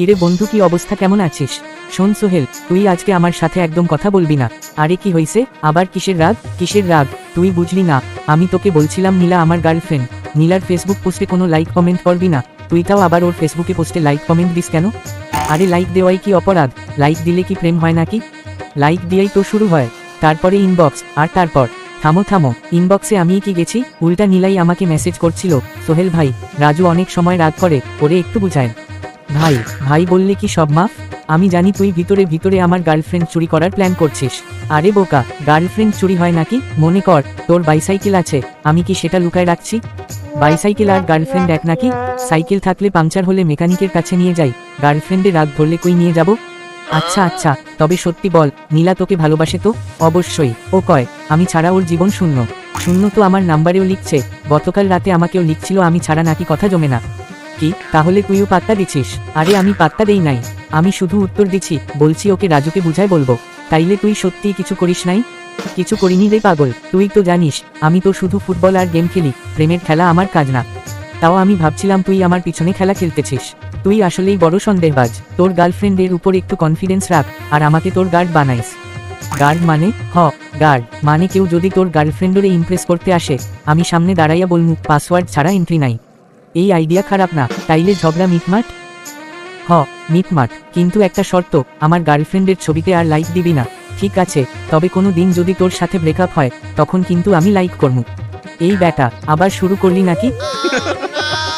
কিরে বন্ধু, কি অবস্থা? কেমন আছিস? শোন সোহেল, তুই আজকে আমার সাথে একদম কথা বলবি না। আরে কি হয়েছে আবার কিসের রাগ? কিসের রাগ? তুই বুঝলি না। আমি তোকে বলছিলাম নীলা আমার গার্লফ্রেন্ড নীলার ফেসবুক পোস্টে কোনো লাইক কমেন্ট করবি না। তুই তাও আবার ওর ফেসবুকে পোস্টে লাইক কমেন্ট দিস কেন? আরে লাইক দেওয়াই কি অপরাধ? লাইক দিলে কি প্রেম হয় নাকি? লাইক দিয়েই তো শুরু হয়। তারপরে ইনবক্স আর তারপর? থামো থামো। ইনবক্সে আমি কি গেছি? উল্টা নীলাই আমাকে মেসেজ করছিল। সোহেল ভাই, রাজু অনেক সময় রাগ করে। ওরে একটু বুঝায়। ভাই ভাই বললে কি সব মাফ? আমি জানি তুই ভিতরে ভিতরে আমার গার্লফ্রেন্ড চুরি করার প্ল্যান করছিস। আরে বোকা, গার্লফ্রেন্ড চুরি হয় নাকি? মনে কর, তোর বাইসাইকেল আছে, আমি কি সেটা লুকায় রাখছি? বাইসাইকেল আর গার্লফ্রেন্ড এক নাকি? সাইকেল থাকলে পাংচার হলে মেকানিকের কাছে নিয়ে যাই, গার্লফ্রেন্ডে রাগ ধরলে কই নিয়ে যাব? আচ্ছা আচ্ছা তবে সত্যি বল, নীলা তোকে ভালোবাসে তো? অবশ্যই, ও কয়, আমি ছাড়া ওর জীবন শূন্য। শূন্য তো আমার নাম্বারেও লিখছে, গতকাল রাতে আমাকেও লিখছিল আমি ছাড়া নাকি কথা জমে না। কি? তাহলে তুইও পাত্তা দিছিস। আরে আমি পাত্তা দেই নাই। আমি শুধু উত্তর দিছি, বলছি ওকে রাজুকে বুঝায় বলব। তাইলে তুই সত্যিই কিছু করিস নাই? কিছু করিনি রে পাগল, তুই তো জানিস, আমি তো শুধু ফুটবল আর গেম খেলি, প্রেমের খেলা আমার কাজ না। তাও আমি ভাবছিলাম তুই আমার পিছনে খেলা খেলতেছিস। তুই আসলেই বড় সন্দেহবাজ। তোর গার্লফ্রেন্ডের উপর একটু কনফিডেন্স রাখ, আর আমাকে তোর গার্ড বানাইস। গার্ড মানে? হ গার্ড মানে কেউ যদি তোর গার্লফ্রেন্ডরে ইমপ্রেস করতে আসে, আমি সামনে দাঁড়াইয়া বলমু পাসওয়ার্ড ছাড়া এন্ট্রি নাই। এই আইডিয়া খারাপ না, তাইলে ঝগড়া মিটমাট? হ, মিটমাট, কিন্তু একটা শর্ত, আমার গার্লফ্রেন্ডের ছবিতে আর লাইক দিবি না। ঠিক আছে, তবে কোনো দিন যদি তোর সাথে ব্রেকআপ হয়, তখন কিন্তু আমি লাইক করমু। এই ব্যাটা, আবার শুরু করলি নাকি?